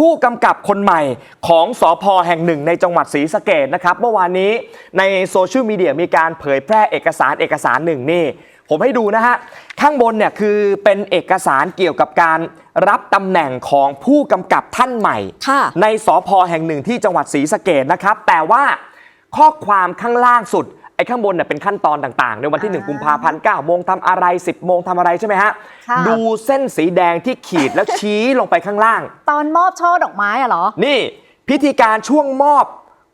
ผู้กำกับคนใหม่ของสอพอแห่งหนึ่งในจังหวัดศรีสะเกดนะครับ เมื่อวานนี้ในโซเชียลมีเดียมีการเผยแพร่เอกสารเอกสารหนึ่งนี่ ผมให้ดูนะฮะ ข้างบนเนี่ยคือเป็นเอกสารเกี่ยวกับการรับตำแหน่งของผู้กำกับท่านใหม่ ค่ะในสอพอแห่งหนึ่งที่จังหวัดศรีสะเกดนะครับ แต่ว่าข้อความข้างล่างสุดไอ้ข้างบนเนี่ยเป็นขั้นตอนต่างๆ ในวันที่อ่า1กุมภาพันธ์9โมงทำอะไร 10 โมงทำอะไรใช่ไหมฮะ ค่ะ ดูเส้นสีแดงที่ขีดแล้วชี้ลงไปข้างล่าง ตอนมอบช่อดอกไม้อะเหรอนี่พิธีการช่วงมอบ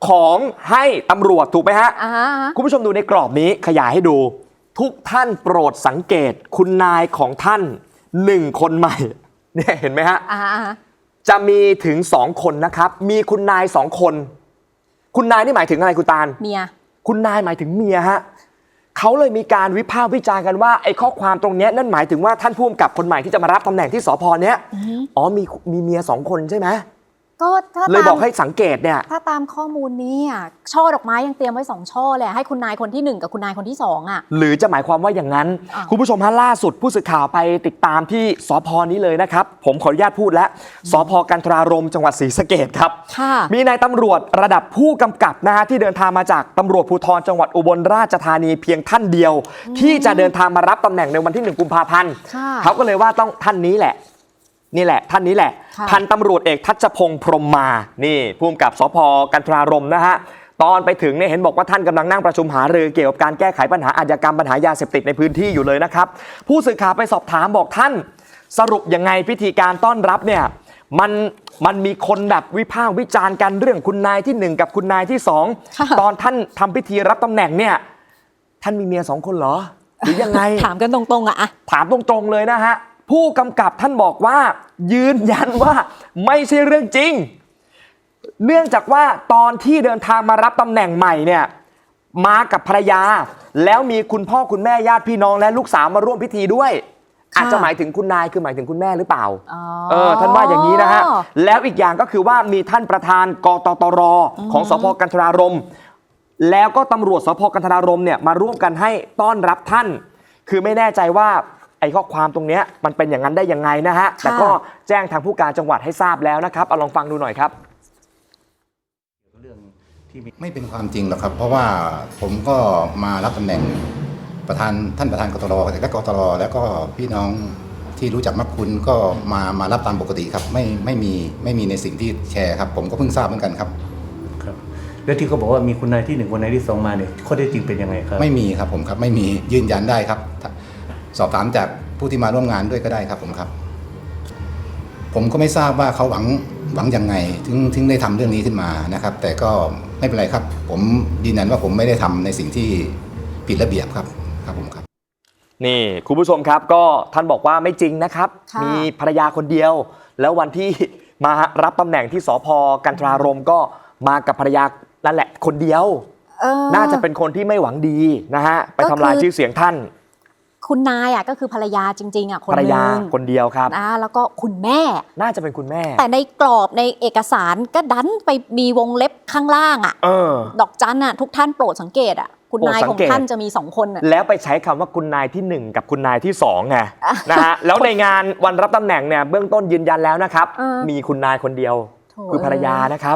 ของให้ตำรวจถูกไหมฮะ อ่าฮะคุณผู้ชมดูในกรอบนี้ขยายให้ดู ทุกท่านโปรดสังเกตคุณนายของท่านหนึ่งคนใหม่ เนี่ยเห็นไหมฮะ อ่าฮะอ่าฮะจะมีถึงสองคนนะครับ มีคุณนายสองคน คุณนายนี่หมายถึงอะไรคุณตาล เมีย คุณนายหมายถึงเมียฮะเขาเลยมีการวิพากษ์วิจารณ์กันว่าไอ้ข้อความตรงเนี้ยนั่นหมายถึงว่าท่านผู้กำกับคนใหม่ที่จะมารับตำแหน่งที่สพเนี้ยอ๋อมีมีเมียสองคนใช่ไหม ก็ถ้าเลยตามบอกให้สังเกตเนี่ย ถ้าตามข้อมูลนี้อะช่อดอกไม้ยังเตรียมไว้สองช่อเลยให้คุณนายคนที่หนึ่งกับคุณนายคนที่สองอะ หรือจะหมายความว่าอย่างนั้นอ้าวคุณผู้ชมฮะล่าสุดผู้สื่อข่าวไปติดตามที่สพนี้เลยนะครับ ผมขออนุญาตพูดแล้วสพกันทรารมจังหวัดศรีสะเกดครับ ค่ะ มีนายตำรวจระดับผู้กำกับนะฮะที่เดินทางมาจากตำรวจภูธรจังหวัดอุบลราชธานีเพียงท่านเดียว ที่จะเดินทางมารับตำแหน่งในวันที่ 1 กุมภาพันธ์ค่ะ เขาก็เลยว่าต้องท่านนี้แหละ นี่แหละ ท่านนี้แหละค่ะพันตำรวจเอกทัชพงศ์พรหมมา นี่ผู้กำกับสพกันทรารมนะฮะตอนไปถึงเนี่ยเห็นบอกว่าท่านกำลังนั่งประชุมหารือเกี่ยวกับการแก้ไขปัญหาอาชญากรรมปัญหายาเสพติดในพื้นที่อยู่เลยนะครับ ผู้สื่อข่าวไปสอบถามบอกท่าน สรุปยังไงพิธีการต้อนรับเนี่ยมันมันมีคนแบบวิพากษ์วิจารณ์กันเรื่องคุณนายที่หนึ่งกับคุณนายที่สองค่ะตอนท่านทำพิธีรับตำแหน่งเนี่ยท่านมีเมียสองคนเหรอ หรือยังไงถามกันตรงๆอะอะถามตรงๆเลยนะฮะ ผู้กำกับท่านบอกว่า ยืนยันว่าไม่ใช่เรื่องจริง เนื่องจากว่าตอนที่เดินทางมารับตำแหน่งใหม่เนี่ยมากับภรรยา แล้วมีคุณพ่อคุณแม่ญาติพี่น้องและลูกสาวมาร่วมพิธีด้วยค่ะอาจจะหมายถึงคุณนายคือหมายถึงคุณแม่หรือเปล่าอ๋อเออท่านว่าอย่างนี้นะฮะแล้วอีกอย่างก็คือว่ามีท่านประธานกตตรของสพกันทรารมแล้วก็ตำรวจสพกันทรารมเนี่ยมาร่วมกันให้ต้อนรับท่าน คือไม่แน่ใจว่าไอ้ ข้อความตรงเนี้ยมันเป็นอย่างนั้นได้ยังไงนะฮะ แต่ก็แจ้งทางผู้การจังหวัดให้ทราบแล้วนะครับ เอาลองฟังดูหน่อยครับเรื่องที่มีไม่เป็นความจริงหรอกครับ เพราะว่าผมก็มารับตำแหน่งประธานท่านประธานกตรและกตรแล้วก็พี่น้องที่รู้จักมักคุณก็มามารับตามปกติครับ ไม่ไม่มีไม่มีในสิ่งที่แชร์ครับ ผมก็เพิ่งทราบเหมือนกันครับ ครับแล้วที่เขาบอกว่ามีคุณนายที่หนึ่งคุณนายที่สองมาเนี่ยข้อเท็จจริงเป็นยังไงครับ ไม่มีครับผมครับไม่มียืนยันได้ครับถ้า สอบถามจากผู้ที่มาร่วมงานด้วยก็ได้ครับผมครับ ผมก็ไม่ทราบว่าเขาหวังหวังยังไงถึงถึงได้ทำเรื่องนี้ขึ้นมานะครับ แต่ก็ไม่เป็นไรครับ ผมยืนยันว่าผมไม่ได้ทำในสิ่งที่ผิดระเบียบครับครับผมครับ นี่คุณผู้ชมครับก็ท่านบอกว่าไม่จริงนะครับค่ะมีภรรยาคนเดียว แล้ววันที่มารับตำแหน่งที่สพกันทรารมก็มากับภรรยานั่นแหละคนเดียวเออน่าจะเป็นคนที่ไม่หวังดีนะฮะไปก็ทำลายคือชื่อเสียงท่าน คุณนายอะก็คือภรรยาจริงๆอะคนภรรหยานึ่งคนเดียวครับ นะแล้วก็คุณแม่ น่าจะเป็นคุณแม่ แต่ในกรอบในเอกสารก็ดันไปมีวงเล็บข้างล่างอะ เออ ดอกจันอะทุกท่านโปรดสังเกตอะคุณนายโปรดสัของงเกต ท่านจะมีสองคนอะ แล้วไปใช้คำว่าคุณนายที่หนึ่งกับคุณนายที่สองไงอะนะฮะแล้วในงานวันรับตำแหน่งเนี่ยเบื้องต้นยืนยันแล้วนะครับ เออ มีคุณนายคนเดียว โถคือภรรยานะครับ